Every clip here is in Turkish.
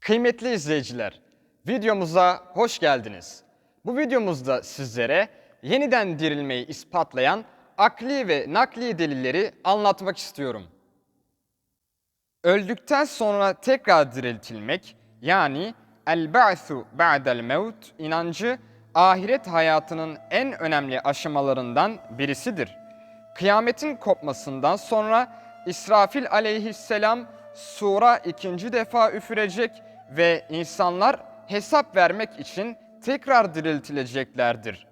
Kıymetli izleyiciler, videomuza hoş geldiniz. Bu videomuzda sizlere yeniden dirilmeyi ispatlayan akli ve nakli delilleri anlatmak istiyorum. Öldükten sonra tekrar diriltilmek yani el-ba'su ba'del mevt inancı ahiret hayatının en önemli aşamalarından birisidir. Kıyametin kopmasından sonra İsrafil aleyhisselam sura ikinci defa üfürecek ve insanlar hesap vermek için tekrar diriltileceklerdir.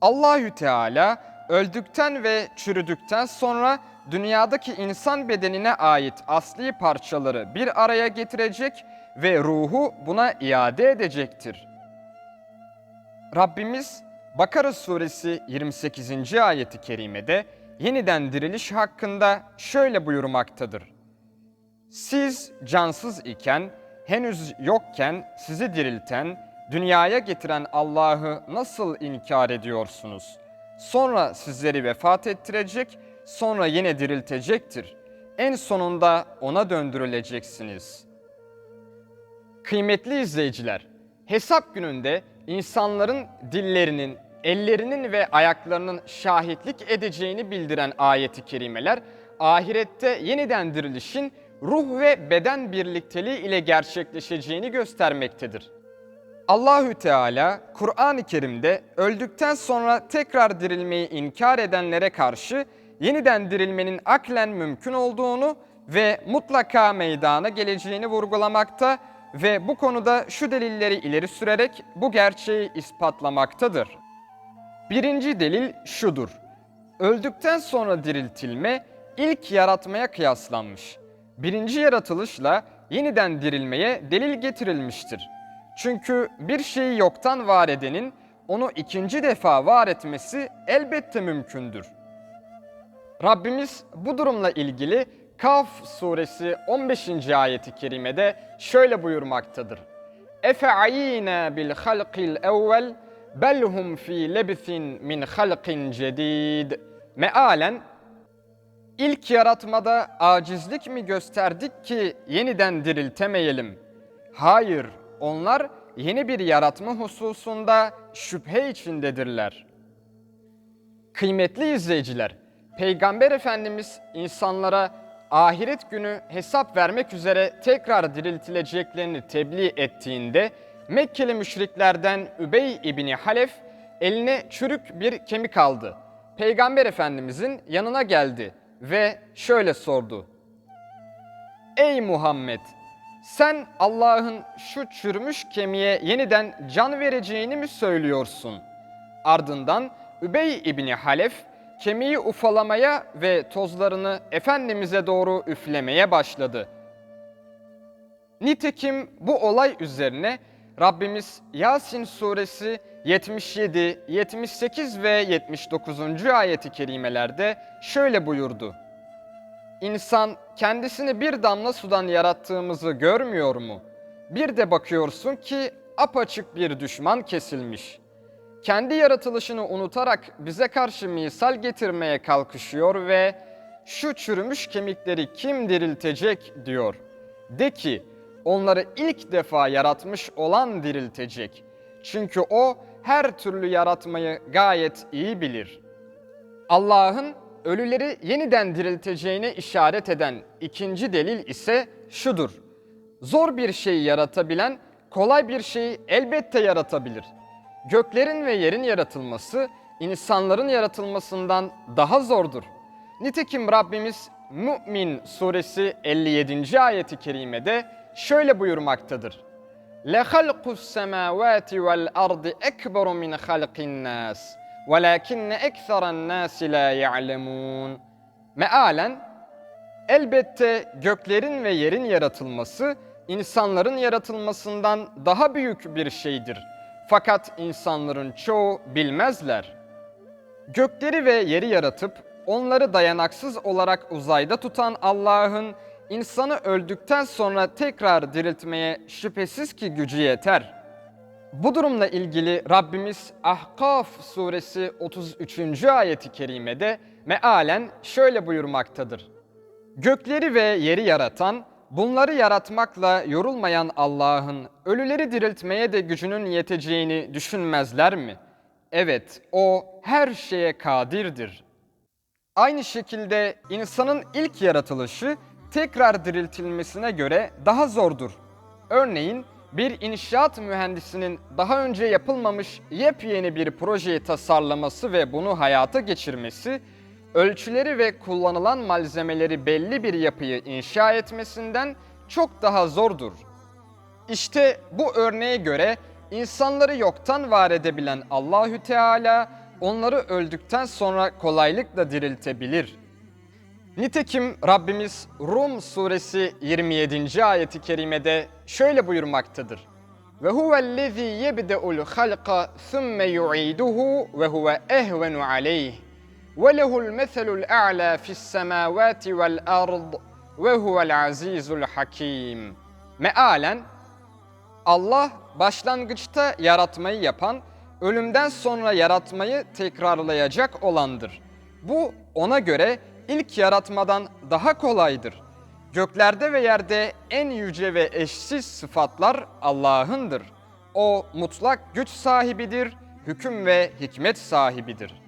Allahü Teala öldükten ve çürüdükten sonra dünyadaki insan bedenine ait asli parçaları bir araya getirecek ve ruhu buna iade edecektir. Rabbimiz Bakara suresi 28. ayeti kerimede yeniden diriliş hakkında şöyle buyurmaktadır. Siz cansız iken, henüz yokken sizi dirilten, dünyaya getiren Allah'ı nasıl inkar ediyorsunuz? Sonra sizleri vefat ettirecek, sonra yine diriltecektir. En sonunda ona döndürüleceksiniz. Kıymetli izleyiciler, hesap gününde insanların dillerinin, ellerinin ve ayaklarının şahitlik edeceğini bildiren ayeti kerimeler, ahirette yeniden dirilişin ruh ve beden birlikteliği ile gerçekleşeceğini göstermektedir. Allahü Teala Kur'an-ı Kerim'de öldükten sonra tekrar dirilmeyi inkar edenlere karşı yeniden dirilmenin aklen mümkün olduğunu ve mutlaka meydana geleceğini vurgulamakta ve bu konuda şu delilleri ileri sürerek bu gerçeği ispatlamaktadır. Birinci delil şudur. Öldükten sonra diriltilme ilk yaratmaya kıyaslanmış. Birinci yaratılışla yeniden dirilmeye delil getirilmiştir. Çünkü bir şeyi yoktan var edenin onu ikinci defa var etmesi elbette mümkündür. Rabbimiz bu durumla ilgili Kaf suresi 15. ayeti kerimede şöyle buyurmaktadır. Efe ayina bil halqil evvel bel hum fi lebithin min halqin cedid. Mealen ilk yaratmada acizlik mi gösterdik ki yeniden diriltemeyelim? Hayır, onlar yeni bir yaratma hususunda şüphe içindedirler. Kıymetli izleyiciler, Peygamber Efendimiz insanlara ahiret günü hesap vermek üzere tekrar diriltileceklerini tebliğ ettiğinde Mekkeli müşriklerden Übey İbni Halef eline çürük bir kemik aldı. Peygamber Efendimizin yanına geldi ve şöyle sordu. Ey Muhammed! Sen Allah'ın şu çürümüş kemiğe yeniden can vereceğini mi söylüyorsun? Ardından Übey İbni Halef kemiği ufalamaya ve tozlarını Efendimiz'e doğru üflemeye başladı. Nitekim bu olay üzerine Rabbimiz Yasin suresi 77, 78 ve 79. ayeti kerimelerde şöyle buyurdu. İnsan kendisini bir damla sudan yarattığımızı görmüyor mu? Bir de bakıyorsun ki apaçık bir düşman kesilmiş. Kendi yaratılışını unutarak bize karşı misal getirmeye kalkışıyor ve şu çürümüş kemikleri kim diriltecek diyor. De ki onları ilk defa yaratmış olan diriltecek. Çünkü o her türlü yaratmayı gayet iyi bilir. Allah'ın ölüleri yeniden dirilteceğine işaret eden ikinci delil ise şudur. Zor bir şeyi yaratabilen kolay bir şeyi elbette yaratabilir. Göklerin ve yerin yaratılması insanların yaratılmasından daha zordur. Nitekim Rabbimiz Mü'min suresi 57. ayeti kerimede şöyle buyurmaktadır. لَخَلْقُ السَّمَاوَاتِ وَالْأَرْضِ أَكْبَرُ مِنْ خَلْقِ النَّاسِ وَلَكِنَّ اَكْثَرَ النَّاسِ لَا يَعْلَمُونَ Mealen, elbette göklerin ve yerin yaratılması insanların yaratılmasından daha büyük bir şeydir. Fakat insanların çoğu bilmezler. Gökleri ve yeri yaratıp onları dayanaksız olarak uzayda tutan Allah'ın insanı öldükten sonra tekrar diriltmeye şüphesiz ki gücü yeter. Bu durumla ilgili Rabbimiz Ahkaf suresi 33. ayeti kerimede mealen şöyle buyurmaktadır. Gökleri ve yeri yaratan, bunları yaratmakla yorulmayan Allah'ın ölüleri diriltmeye de gücünün yeteceğini düşünmezler mi? Evet, o her şeye kadirdir. Aynı şekilde insanın ilk yaratılışı tekrar diriltilmesine göre daha zordur. Örneğin bir inşaat mühendisinin daha önce yapılmamış yepyeni bir projeyi tasarlaması ve bunu hayata geçirmesi, ölçüleri ve kullanılan malzemeleri belli bir yapıyı inşa etmesinden çok daha zordur. İşte bu örneğe göre insanları yoktan var edebilen Allahü Teala onları öldükten sonra kolaylıkla diriltebilir. Nitekim Rabbimiz Rum suresi 27. ayeti kerimede şöyle buyurmaktadır. Ve huvellezî yebde'ul halqa thumme yu'iduhu ve huve ehvenu aleyh. Ve lehul meselul a'la fis semavati vel ard ve huvel azizul hakim. Mealen Allah başlangıçta yaratmayı yapan, ölümden sonra yaratmayı tekrarlayacak olandır. Bu ona göre ilk yaratmadan daha kolaydır. Göklerde ve yerde en yüce ve eşsiz sıfatlar Allah'ındır. O mutlak güç sahibidir, hüküm ve hikmet sahibidir.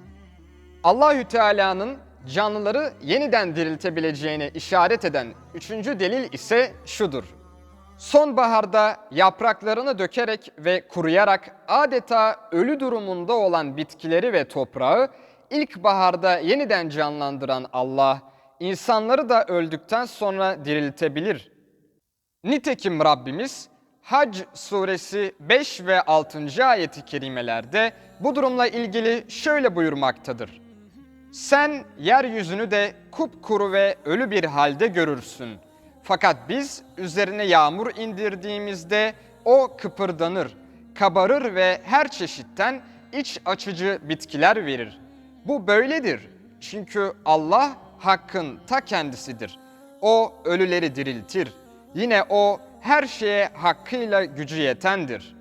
Allahü Teala'nın canlıları yeniden diriltebileceğine işaret eden üçüncü delil ise şudur. Sonbaharda yapraklarını dökerek ve kuruyarak adeta ölü durumunda olan bitkileri ve toprağı ilkbaharda yeniden canlandıran Allah, insanları da öldükten sonra diriltebilir. Nitekim Rabbimiz Hac suresi 5 ve 6. ayeti kerimelerde bu durumla ilgili şöyle buyurmaktadır. Sen yeryüzünü de kupkuru ve ölü bir halde görürsün. Fakat biz üzerine yağmur indirdiğimizde o kıpırdanır, kabarır ve her çeşitten iç açıcı bitkiler verir. Bu böyledir. Çünkü Allah hakkın ta kendisidir. O ölüleri diriltir. Yine o her şeye hakkıyla gücü yetendir.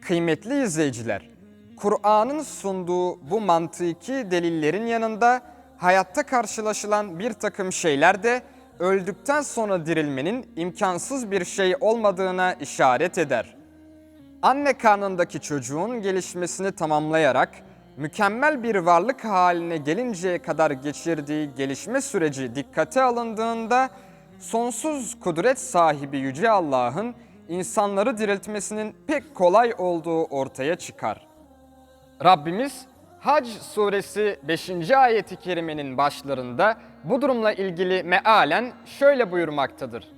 Kıymetli izleyiciler, Kur'an'ın sunduğu bu mantıki delillerin yanında hayatta karşılaşılan bir takım şeyler de öldükten sonra dirilmenin imkansız bir şey olmadığına işaret eder. Anne karnındaki çocuğun gelişmesini tamamlayarak mükemmel bir varlık haline gelinceye kadar geçirdiği gelişme süreci dikkate alındığında sonsuz kudret sahibi yüce Allah'ın insanları diriltmesinin pek kolay olduğu ortaya çıkar. Rabbimiz Hac suresi 5. ayeti kerimenin başlarında bu durumla ilgili mealen şöyle buyurmaktadır.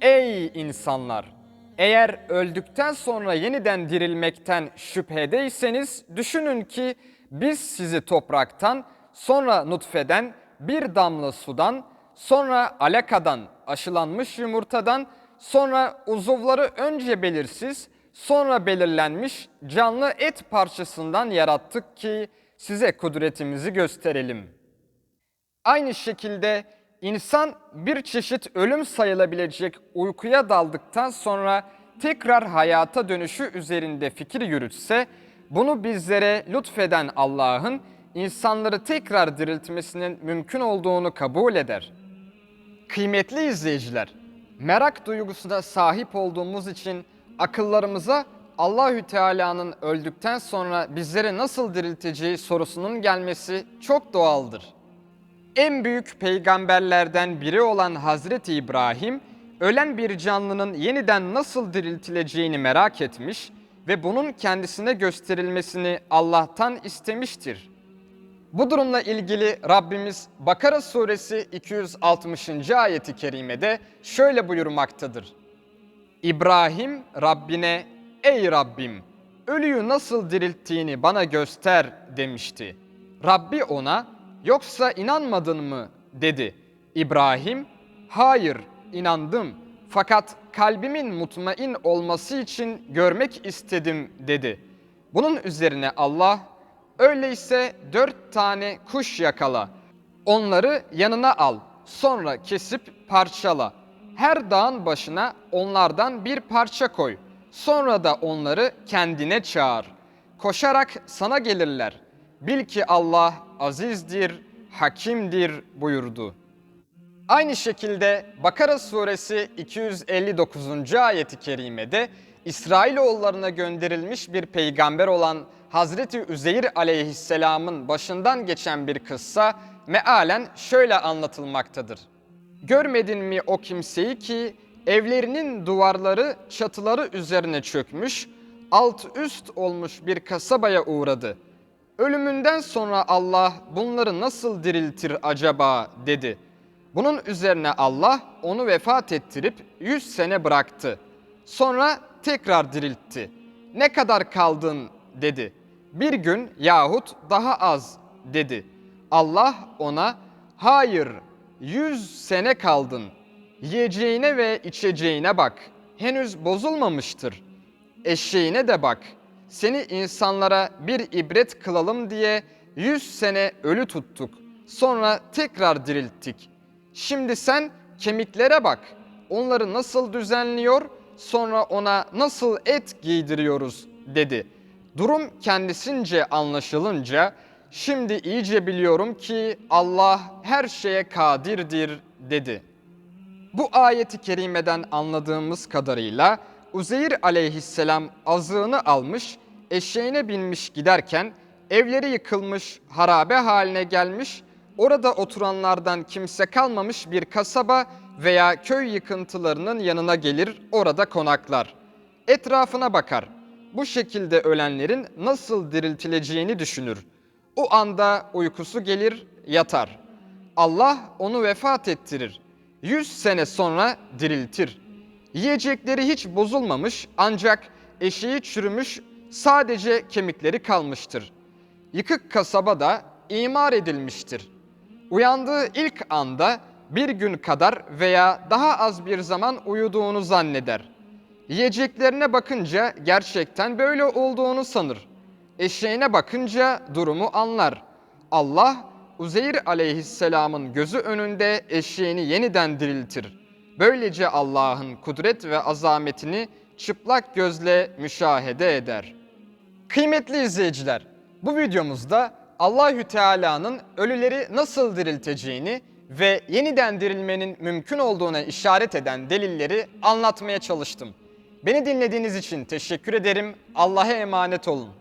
Ey insanlar! Eğer öldükten sonra yeniden dirilmekten şüphedeyseniz düşünün ki biz sizi topraktan, sonra nutfeden, bir damla sudan, sonra alakadan, aşılanmış yumurtadan, sonra uzuvları önce belirsiz, sonra belirlenmiş canlı et parçasından yarattık ki size kudretimizi gösterelim. Aynı şekilde insan bir çeşit ölüm sayılabilecek uykuya daldıktan sonra tekrar hayata dönüşü üzerinde fikir yürütse, bunu bizlere lütfeden Allah'ın insanları tekrar diriltmesinin mümkün olduğunu kabul eder. Kıymetli izleyiciler, merak duygusuna sahip olduğumuz için akıllarımıza Allahü Teala'nın öldükten sonra bizleri nasıl dirilteceği sorusunun gelmesi çok doğaldır. En büyük peygamberlerden biri olan Hazreti İbrahim, ölen bir canlının yeniden nasıl diriltileceğini merak etmiş ve bunun kendisine gösterilmesini Allah'tan istemiştir. Bu durumla ilgili Rabbimiz Bakara suresi 260. ayeti kerimede şöyle buyurmaktadır. İbrahim Rabbine ey Rabbim ölüyü nasıl dirilttiğini bana göster demişti. Rabbi ona yoksa inanmadın mı dedi. İbrahim hayır inandım fakat kalbimin mutmain olması için görmek istedim dedi. Bunun üzerine Allah öyleyse dört tane kuş yakala. Onları yanına al. Sonra kesip parçala. Her dağın başına onlardan bir parça koy. Sonra da onları kendine çağır. Koşarak sana gelirler. Bil ki Allah azizdir, hakimdir buyurdu. Aynı şekilde Bakara suresi 259. ayeti kerimede İsrailoğullarına gönderilmiş bir peygamber olan Hazreti Üzeyir aleyhisselamın başından geçen bir kıssa mealen şöyle anlatılmaktadır. Görmedin mi o kimseyi ki evlerinin duvarları çatıları üzerine çökmüş, alt üst olmuş bir kasabaya uğradı. Ölümünden sonra Allah bunları nasıl diriltir acaba dedi. Bunun üzerine Allah onu vefat ettirip 100 sene bıraktı. Sonra tekrar diriltti. Ne kadar kaldın dedi. Bir gün yahut daha az dedi. Allah ona hayır 100 sene kaldın. Yiyeceğine ve içeceğine bak. Henüz bozulmamıştır. Eşeğine de bak. Seni insanlara bir ibret kılalım diye 100 sene ölü tuttuk. Sonra tekrar dirilttik. Şimdi sen kemiklere bak. Onları nasıl düzenliyor, sonra ona nasıl et giydiriyoruz dedi. Durum kendisince anlaşılınca şimdi iyice biliyorum ki Allah her şeye kadirdir dedi. Bu ayeti kerimeden anladığımız kadarıyla Uzeyr aleyhisselam azığını almış, eşeğine binmiş giderken evleri yıkılmış, harabe haline gelmiş, orada oturanlardan kimse kalmamış bir kasaba veya köy yıkıntılarının yanına gelir, orada konaklar. Etrafına bakar. Bu şekilde ölenlerin nasıl diriltileceğini düşünür. O anda uykusu gelir, yatar. Allah onu vefat ettirir. Yüz sene sonra diriltir. Yiyecekleri hiç bozulmamış ancak eşeği çürümüş sadece kemikleri kalmıştır. Yıkık kasaba da imar edilmiştir. Uyandığı ilk anda bir gün kadar veya daha az bir zaman uyuduğunu zanneder. Yiyeceklerine bakınca gerçekten böyle olduğunu sanır. Eşeğine bakınca durumu anlar. Allah Uzeyr aleyhisselamın gözü önünde eşeğini yeniden diriltir. Böylece Allah'ın kudret ve azametini çıplak gözle müşahede eder. Kıymetli izleyiciler, bu videomuzda Allahü Teala'nın ölüleri nasıl dirilteceğini ve yeniden dirilmenin mümkün olduğuna işaret eden delilleri anlatmaya çalıştım. Beni dinlediğiniz için teşekkür ederim. Allah'a emanet olun.